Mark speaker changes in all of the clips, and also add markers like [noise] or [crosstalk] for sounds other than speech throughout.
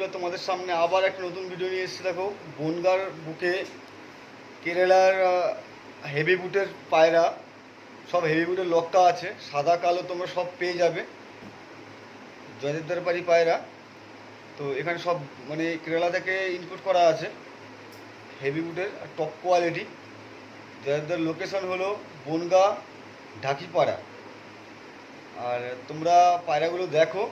Speaker 1: বন্ধুরা, তোমাদের সামনে আবার একটা নতুন ভিডিও নিয়ে এসেছি। দেখো, বনগার বুকে কেরালার হেভি বুটের পায়রা, সব হেভি বুটের লক্কা আছে, সাদা, কালো তোমরা সব পেয়ে যাবে। জয়দেবদার বাড়ি পায়রা। তো এখানে সব মানে কেরালা থেকে ইনপুট করা আছে হেভি বুটের টপ কোয়ালিটি জয়দেবদার লোকেশন হলো বনগা, ঢাকিপাড়া। আর তোমরা পায়রাগুলো দেখো,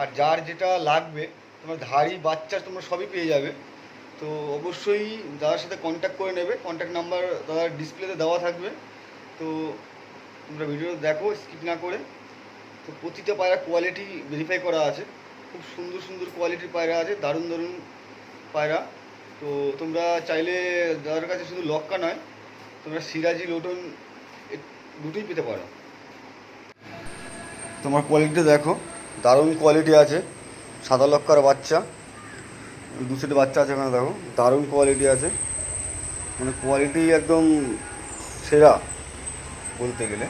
Speaker 1: আর যার যেটা লাগবে তোমার ধাড়ি, বাচ্চা তোমরা সবই পেয়ে যাবে। তো অবশ্যই দাদার সাথে কন্ট্যাক্ট করে নেবে। কন্ট্যাক্ট নাম্বার দাদার ডিসপ্লেতে দেওয়া থাকবে। তো তোমরা ভিডিও দেখো স্কিপ না করে। তো প্রতিটা পায়রা কোয়ালিটি ভেরিফাই করা আছে। খুব সুন্দর সুন্দর কোয়ালিটির পায়রা আছে। দারুণ দারুণ পায়রা। তো তোমরা চাইলে দাদার কাছে শুধু লক্কা নয়, তোমরা সিরাজি, লোটন দুটোই পেতে পারো। তোমার কোয়ালিটি দেখো, দারুণ কোয়ালিটি আছে। সাদা লক্কার বাচ্চা। দু সেট বাচ্চা আছে এখানে, দেখো। দারুণ কোয়ালিটি আছে। মানে কোয়ালিটি একদম সেরা বলতে গেলে।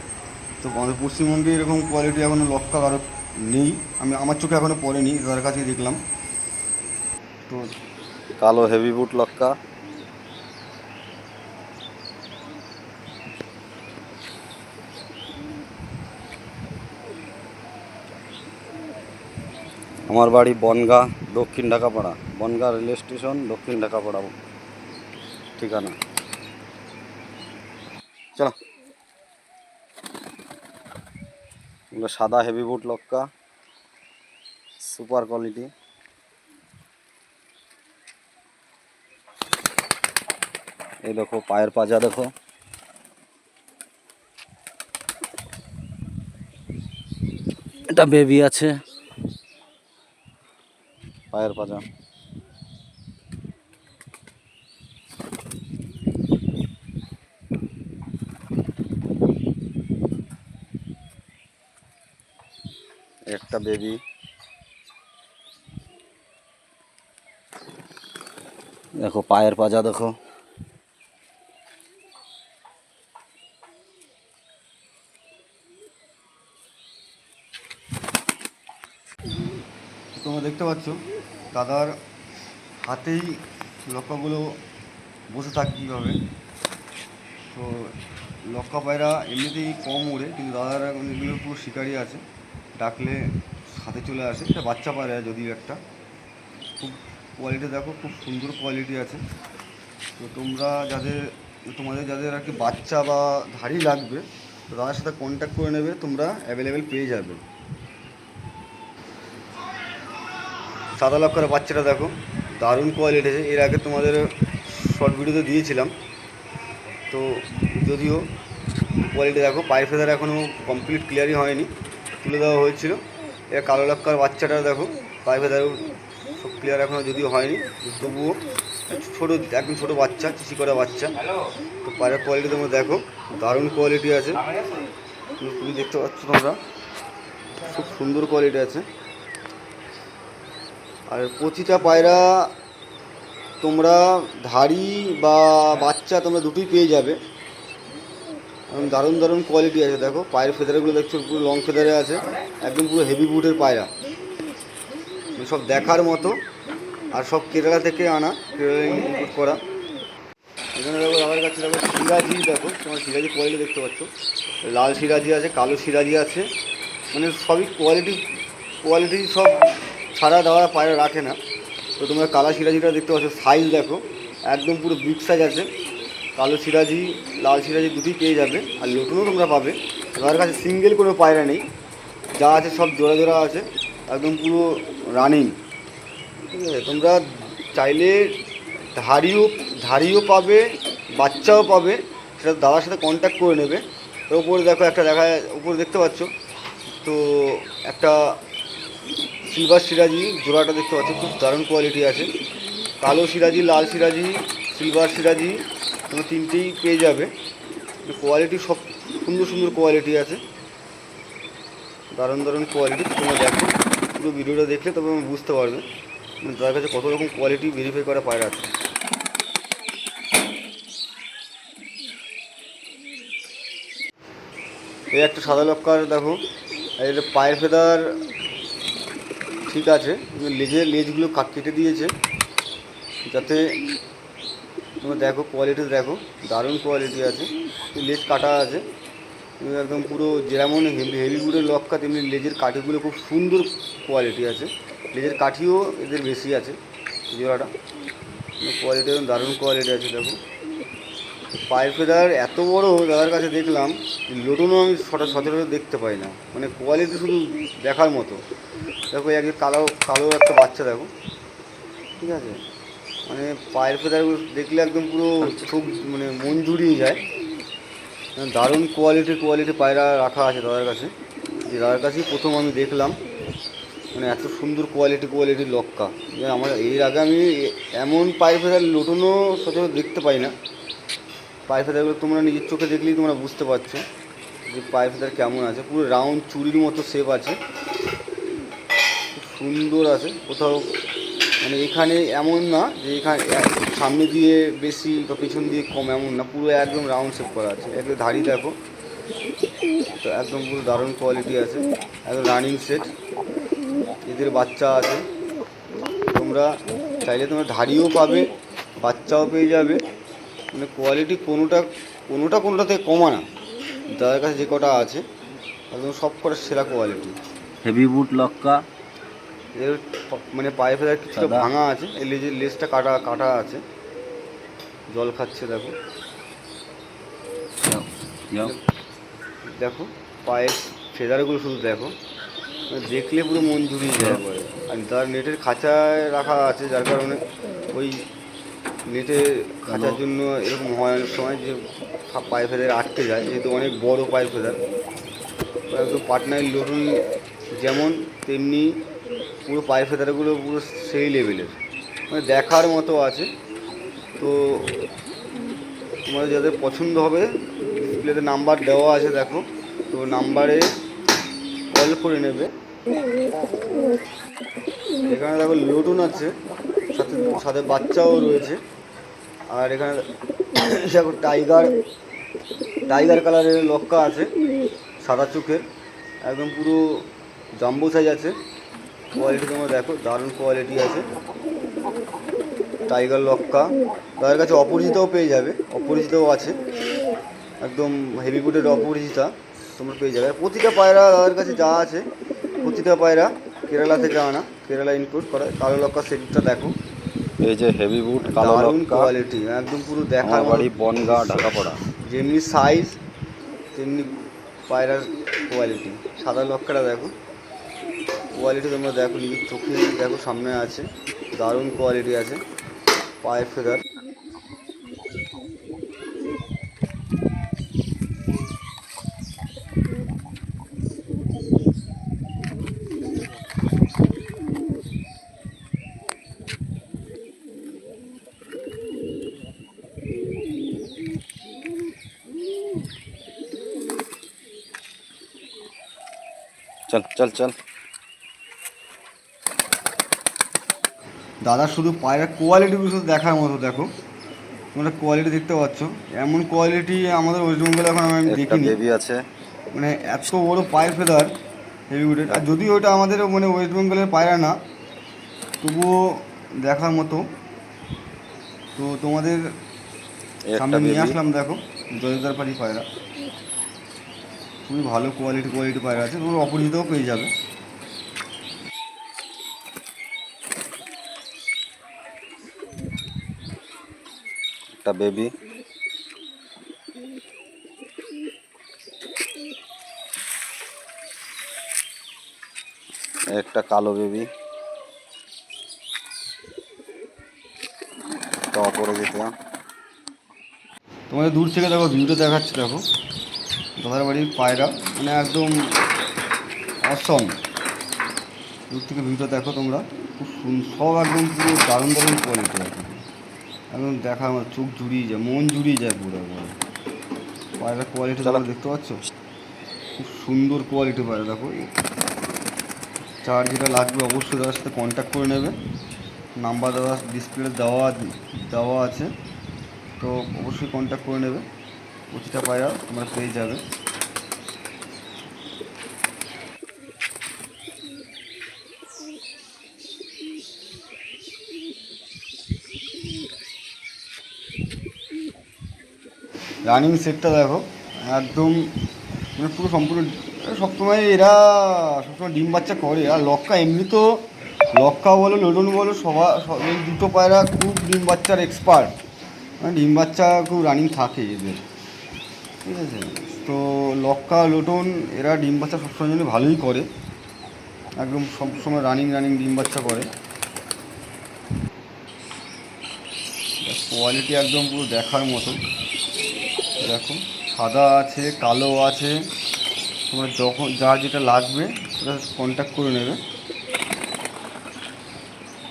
Speaker 1: তো আমাদের পশ্চিমবঙ্গে এরকম কোয়ালিটি এখনও লক্কা কারও নেই। আমি, আমার চোখে এখনও পড়েনি তার কাছেই দেখলাম। তো,
Speaker 2: কালো হেভি বুট লক্কা। আমার বাড়ি বনগা, দক্ষিণ ঢাকাপাড়া। বনগা রেল স্টেশন, দক্ষিণ ঢাকাপাড়া ঠিকানা। চলো। এগুলো সাদা হেভি বুট লক্কা সুপার কোয়ালিটি এই দেখো, পায়ের পাজা দেখো। এটা বেবি আছে। পায়ের পাজা। একটা বেবি। দেখো পায়ের পাজা দেখো।
Speaker 1: তোমরা দেখতে পাচ্ছ? দাদার হাতেই লক্কাগুলো বসে থাকে কীভাবে। তো লক্কা পায়রা এমনিতেই কম উড়ে, কিন্তু দাদার এখন এগুলো পুরো শিকারি আছে। ডাকলে হাতে চলে আসে। এটা বাচ্চা পায়রা যদিও একটা। খুব কোয়ালিটি দেখো, খুব সুন্দর কোয়ালিটি আছে। তো তোমরা যাদের, তোমাদের যাদের আর কি বাচ্চা বা ধাড়ি লাগবে, তো দাদার সাথে কন্ট্যাক্ট করে নেবে, তোমরা অ্যাভেলেবেল পেয়ে যাবে। সাদা লক্ষার বাচ্চাটা দেখো, দারুণ কোয়ালিটি আছে। এর আগে তোমাদের শর্ট ভিডিওতে দিয়েছিলাম। তো যদিও কোয়ালিটি দেখো, পায়ের ফেদার এখনও কমপ্লিট ক্লিয়ারই হয়নি, তুলে দেওয়া হয়েছিল। এর কালো লক্ষার বাচ্চাটা দেখো, পায়ের ফেদারও সব ক্লিয়ার এখনও যদিও হয়নি, তবুও ছোটো, একদম ছোটো বাচ্চা, চিচি করা বাচ্চা। তো পায়ের কোয়ালিটি তোমরা দেখো, দারুণ কোয়ালিটি আছে। তুমি দেখতে পাচ্ছ তোমরা, খুব সুন্দর কোয়ালিটি আছে। আর প্রতিটা পায়রা তোমরা ধাড়ি বা বাচ্চা তোমরা দুটোই পেয়ে যাবে। দারুণ দারুণ কোয়ালিটি আছে, দেখো। পায়ের ফেদারগুলো দেখছ, পুরো লং ফেদারে আছে। একদম পুরো হেভি বুটের পায়রা। সব দেখার মতো। আর সব কেরালা থেকে আনা, কেরালা ইম্পোর্ট করা। এখানে দেখো, আমার কাছে দেখো সিরাজি দেখো। তোমার সিরাজি কোয়ালিটি দেখতে পাচ্ছ। লাল সিরাজি আছে, কালো সিরাজি আছে। মানে সবই কোয়ালিটি কোয়ালিটি সব ছাড়া দেওয়া পায়রা রাখে না। তো তোমরা কালা সিরাজিটা দেখতে পাচ্ছ সাইজ দেখো, একদম পুরো বিগ সাইজ আছে। কালো সিরাজি, লাল সিরাজি দুটোই পেয়ে যাবে, আর লটুনও তোমরা পাবে। আমার কাছে সিঙ্গেল কোনো পায়রা নেই। যা আছে সব জোড়া জোড়া আছে, একদম পুরো রানিং ঠিক আছে, তোমরা চাইলে ধাড়িও ধাড়িও পাবে, বাচ্চাও পাবে, সেটা দাদার সাথে কন্ট্যাক্ট করে নেবে। তো উপরে দেখো একটা দেখা, উপরে দেখতে পাচ্ছ, তো একটা সিলভার সিরাজি, জোড়াটা দেখতে পাচ্ছি, খুব দারুণ কোয়ালিটি আছে। কালো সিরাজি, লাল সিরাজি, সিলভার সিরাজি তোমরা তিনটেই পেয়ে যাবে। কোয়ালিটি সব সুন্দর সুন্দর কোয়ালিটি আছে। দারুণ দারুণ কোয়ালিটি তোমরা দেখো। পুরো ভিডিওটা দেখলে তবে আমি বুঝতে পারবে। মানে তার কাছে কত রকম কোয়ালিটি ভেরিফাই করা পায়রা আছে। এই একটা সাদা লক্কার, দেখো। আর এটা পায়ের ফেদার ঠিক আছে লেজের লেজগুলো কাট কেটে দিয়েছে, যাতে তোমরা দেখো কোয়ালিটি দেখো, দারুণ কোয়ালিটি আছে লেজ কাটা আছে একদম পুরো যেমন হেভি বুটের লক্কা, তেমনি লেজের কাঠিগুলো খুব সুন্দর কোয়ালিটি আছে, লেজের কাঠিও এদের বেশি আছে, জোড়াটা কোয়ালিটি একদম দারুণ কোয়ালিটি আছে, দেখো। পায়ের ফেদার এত বড় দাদার কাছে দেখলাম লোটনও আমি সটা সচরাচর দেখতে পাই না মানে কোয়ালিটি শুধু দেখার মতো। দেখো এক কালো কালো একটা বাচ্চা দেখো। ঠিক আছে? মানে পায়ের ফেদারগুলো দেখলে একদম পুরো খুব মানে মন জুড়িয়ে যায়। মানে দারুণ কোয়ালিটি কোয়ালিটি পায়রা রাখা আছে দাদার কাছে। যে দাদার কাছেই প্রথম আমি দেখলাম। মানে এত সুন্দর কোয়ালিটি কোয়ালিটির লক্কা। আমার, এর আগে আমি এমন পায়ের ফেদার লোটনও সচরাচর দেখতে পাই না। পায়ের ফেদারগুলো তোমরা নিজের চোখে দেখলেই তোমরা বুঝতে পারছ যে পায়ের ফেদার কেমন আছে। পুরো রাউন্ড চুরির মতো শেপ আছে। সুন্দর আছে। কোথাও মানে এখানে এমন না যে এখানে সামনে দিয়ে বেশি বা পিছন দিয়ে কম এমন না। পুরো একদম রাউন্ড শেপ করা আছে। একদম ধাড়ি দেখো। তো একদম পুরো দারুণ কোয়ালিটি আছে। একদম রানিং সেট এদের বাচ্চা আছে। তোমরা চাইলে তোমরা ধাড়িও পাবে, বাচ্চাও পেয়ে যাবে। মানে কোয়ালিটি কোনোটা কোনোটা কোনোটা থেকে কমা না। যাদের কাছে যে কটা আছে, একদম সব কটা সেরা কোয়ালিটি
Speaker 2: হেভি বুট লক্কা।
Speaker 1: এর মানে পায়ে ফেলার কিছুটা ভাঙা আছে। এই লেজের লেজটা কাটা কাটা আছে। জল খাচ্ছে দেখো। দেখো পায়ের ফেদারগুলো শুধু দেখো। মানে দেখলে পুরো মন জুড়িয়ে যায় পরে আর তার নেটের খাঁচায় রাখা আছে যার কারণে ওই নেটে খাঁচার জন্য এরকম হয় অনেক সময় যে পায়ে ফেদার আটকে যায়। যেহেতু অনেক বড় পায়ে ফেদার। একদম পাটনায় লটুন যেমন তেমনি পুরো পায়ে ফেদারগুলো পুরো সেই লেভেলের মানে দেখার মতো আছে। তো তোমাদের যাদের পছন্দ হবে ডিসপ্লেতে নাম্বার দেওয়া আছে, দেখো। তো নাম্বারে কল করে নেবে। এখানে দেখো লোটন আছে, সাথে সাথে বাচ্চাও রয়েছে। আর এখানে [coughs] দেখো টাইগার টাইগার কালারের লক্কা আছে, সাদা চোখের। একদম পুরো জাম্বো সাইজ আছে। কোয়ালিটি তোমরা দেখো দারুণ কোয়ালিটি আছে। টাইগার লক্কা। তাদের কাছে অপরিচিতাও পেয়ে যাবে অপরিচিতাও আছে। একদম হেভি বুটের অপরিচিতা তোমরা পেয়ে যাবে। প্রতিটা পায়রা তাদের কাছে যা আছে প্রতিটা পায়রা কেরালা থেকে আনা কেরালা ইনক্লুড করা। কালো লক্কা সেটটা দেখো।
Speaker 2: এই যে হেভি বুট কালো লক্কা।
Speaker 1: কোয়ালিটি একদম পুরো দেখার
Speaker 2: বাড়ি। বনগা ঢাকাপড়া।
Speaker 1: যেমনি সাইজ তেমনি পায়রার কোয়ালিটি সাদা লক্কাটা দেখো। কোয়ালিটি তোমরা দেখো, নিজের চোখে দেখো, সামনে আছে, দারুণ কোয়ালিটি আছে পায়ের ফেদার।
Speaker 2: চল চল চল।
Speaker 1: দাদা শুধু পায়রার কোয়ালিটিগুলো শুধু দেখার মতো দেখো। তোমরা কোয়ালিটি দেখতে পাচ্ছ। এমন কোয়ালিটি আমাদের ওয়েস্ট বেঙ্গলে এখন আমি দেখিনি।
Speaker 2: আছে।
Speaker 1: মানে এত বড় পায়ের ফেদার হেভি উডের আর যদিও ওটা আমাদের মানে ওয়েস্ট বেঙ্গলের পায়রা না তবুও দেখার মতো। তো তোমাদের সামনে নিয়ে আসলাম দেখো জয়দার পাড়ি পায়রা। খুবই ভালো কোয়ালিটি কোয়ালিটি পায়রা আছে। তোমরা অপরিচিতও পেয়ে যাবে।
Speaker 2: একটা বেবি। একটা কালো বেবি। একটা যেতাম
Speaker 1: তোমাদের দূর থেকে দেখো ভিউটা দেখাচ্ছে, দেখো। দাদার বাড়ির পায়রা মানে একদম অসম। দূর থেকে ভিউটা দেখো তোমরা। খুব সব একদম পুরো দারুণ দারুণ কোয়ালিটি আছে। একদম দেখা আমার চোখ জুড়িয়ে যায় মন জুড়িয়ে যায় পুরো একবারে পায়রার কোয়ালিটি তোমরা দেখতে পাচ্ছ? খুব সুন্দর কোয়ালিটি পায়রা দেখো। চার যেটা লাগবে অবশ্যই দাদার সাথে কন্ট্যাক্ট করে নেবে। নাম্বার দাদা ডিসপ্লে দেওয়া দেওয়া আছে। তো অবশ্যই কন্ট্যাক্ট করে নেবে। প্রতিটা পায়রা তোমরা পেয়ে যাবে। রানিং সেটটা দেখো, একদম মানে পুরো সম্পূর্ণ সবসময় এরা সবসময় ডিম বাচ্চা করে, আর লক্কা এমনি তো লক্কা বলো লোডন বলো সবা সব- এই দুটো পায়রা খুব ডিম বাচ্চার এক্সপার্ট মানে ডিম বাচ্চা খুব রানিং থাকে এদের। ঠিক আছে? তো লক্কা লোটন এরা ডিম বাচ্চা সবসময় জন্য ভালোই করে। একদম সবসময় রানিং রানিং ডিম বাচ্চা করে। কোয়ালিটি একদম পুরো দেখার মতো। দেখো, সাদা আছে, কালো আছে। তোমার যখন, যা যেটা লাগবে, সেটা কন্ট্যাক্ট করে নেবে।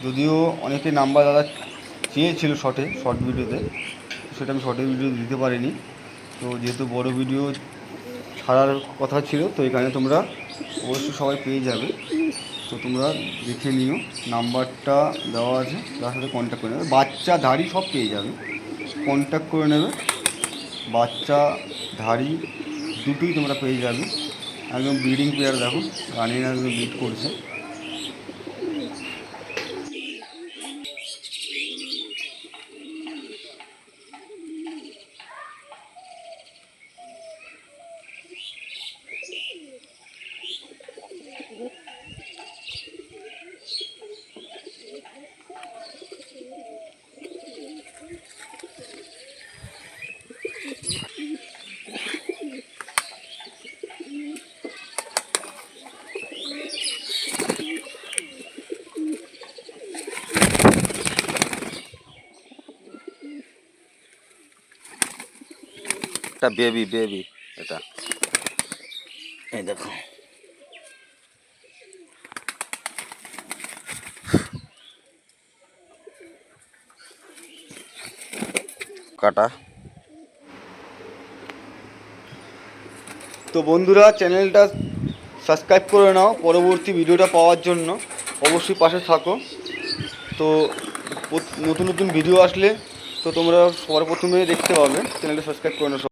Speaker 1: যদিও অনেকে নাম্বার দাদা চেয়েছিল শর্টে শর্ট ভিডিওতে সেটা আমি শর্টের ভিডিও দিতে পারিনি। তো যেহেতু বড় ভিডিও ছাড়ার কথা ছিল, তো এখানে তোমরা অবশ্যই সবাই পেয়ে যাবে। তো তোমরা দেখে নিও, নাম্বারটা দেওয়া আছে, তার সাথে কন্ট্যাক্ট করে নেবে। বাচ্চা ধাড়ি সব পেয়ে যাবে। কন্ট্যাক্ট করে নেবে। বাচ্চা ধাড়ি দুটোই তোমরা পেয়ে যাবে। একদম ব্রিডিং পেয়ার দেখো রানিং একদম বিট করছে।
Speaker 2: এটা বেবি বেবি এটা। এই দেখো। কাটা।
Speaker 1: তো বন্ধুরা চ্যানেলটা সাবস্ক্রাইব করে নাও পরবর্তী ভিডিওটা পাওয়ার জন্য। অবশ্যই পাশে থাকো। তো নতুন নতুন ভিডিও আসলে তো তোমরা সবার প্রথমে দেখতে পাবে। চ্যানেলটা সাবস্ক্রাইব করে নাও